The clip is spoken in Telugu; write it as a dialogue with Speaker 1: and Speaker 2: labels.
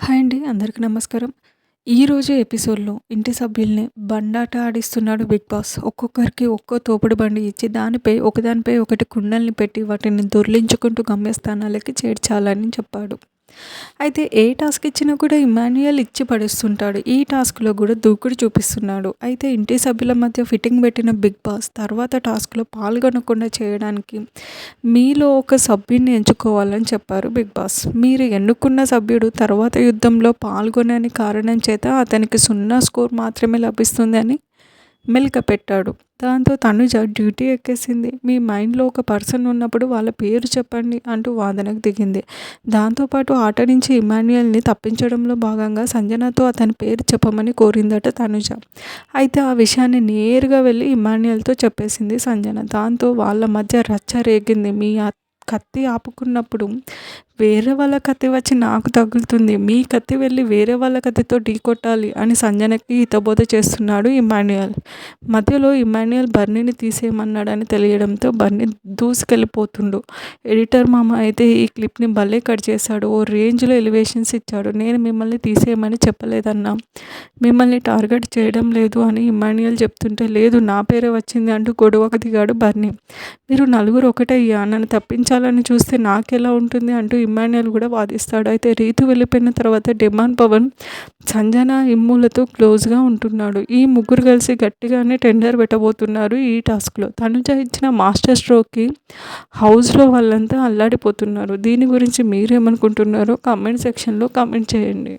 Speaker 1: హాయ్ అండి అందరికీ నమస్కారం. ఈరోజు ఎపిసోడ్లో ఇంటి సభ్యుల్ని బండాట ఆడిస్తున్నాడు బిగ్ బాస్. ఒక్కొక్కరికి ఒక్కో తోపుడు బండి ఇచ్చి దానిపై ఒకదానిపై ఒకటి కుండల్ని పెట్టి వాటిని దొర్లించుకుంటూ గమ్యస్థానాలకి చేర్చాలని చెప్పాడు. అయితే ఏ టాస్క్ ఇచ్చినా కూడా ఇమాన్యుయల్ ఇచ్చి పడేస్తుంటాడు. ఈ టాస్క్లో కూడా దూకుడు చూపిస్తున్నాడు. అయితే ఇంటి సభ్యుల మధ్య ఫిట్టింగ్ పెట్టిన బిగ్ బాస్ తర్వాత టాస్క్లో పాల్గొనకుండా చేయడానికి మీలో ఒక సభ్యుని ఎంచుకోవాలని చెప్పారు బిగ్ బాస్. మీరు ఎన్నుకున్న సభ్యుడు తర్వాత యుద్ధంలో పాల్గొనని కారణం చేత అతనికి సున్నా స్కోర్ మాత్రమే లభిస్తుందని మెలిక పెట్టాడు. దాంతో తనుజ డ్యూటీ ఎక్కేసింది. మీ మైండ్లో ఒక పర్సన్ ఉన్నప్పుడు వాళ్ళ పేరు చెప్పండి అంటూ వాదనకు దిగింది. దాంతోపాటు ఆట నుంచి ఇమాన్యుయల్ని తప్పించడంలో భాగంగా సంజనతో అతని పేరు చెప్పమని కోరిందట తనుజ. అయితే ఆ విషయాన్ని నేరుగా వెళ్ళి ఇమాన్యుయల్తో చెప్పేసింది సంజన. దాంతో వాళ్ళ మధ్య రచ్చ రేగింది. మీ కత్తి ఆపుకున్నప్పుడు వేరే వాళ్ళ కత్తి వచ్చి నాకు తగులుతుంది. మీ కత్తి వెళ్ళి వేరే వాళ్ళ కత్తితో ఢీ కొట్టాలి అని సంజనకి హితబోధ చేస్తున్నాడు ఇమాన్యుయల్ మధ్యలో ఇమాన్యుయల్ బర్నీని తీసేయమన్నాడని తెలియడంతో బర్నీ దూసుకెళ్ళిపోతుండు. ఎడిటర్ మామ అయితే ఈ క్లిప్ని భలే కట్ చేశాడు. ఓ రేంజ్లో ఎలివేషన్స్ ఇచ్చాడు. నేను మిమ్మల్ని తీసేయమని చెప్పలేదన్నా. మిమ్మల్ని టార్గెట్ చేయడం లేదు అని ఇమాన్యుయల్ చెప్తుంటే లేదు నా పేరే వచ్చింది అంటూ గొడవకు దిగాడు బర్నీ. మీరు నలుగురు ఒకటే నన్ను తప్పించాలని చూస్తే నాకెలా ఉంటుంది అంటూ ఇమ్మాన్యుయల్ కూడా వాదిస్తాడు. అయితే రీతు వెళ్ళిపోయిన తర్వాత డిమాండ్ పవన్ సంజన ఇమ్ములతో క్లోజ్గా ఉంటున్నాడు. ఈ ముగ్గురు కలిసి గట్టిగానే టెండర్ పెట్టబోతున్నారు ఈ టాస్క్లో. తనుజ ఇచ్చిన మాస్టర్ స్ట్రోక్కి హౌస్లో వాళ్ళంతా అల్లాడిపోతున్నారు. దీని గురించి మీరేమనుకుంటున్నారో కామెంట్ సెక్షన్లో కామెంట్ చేయండి.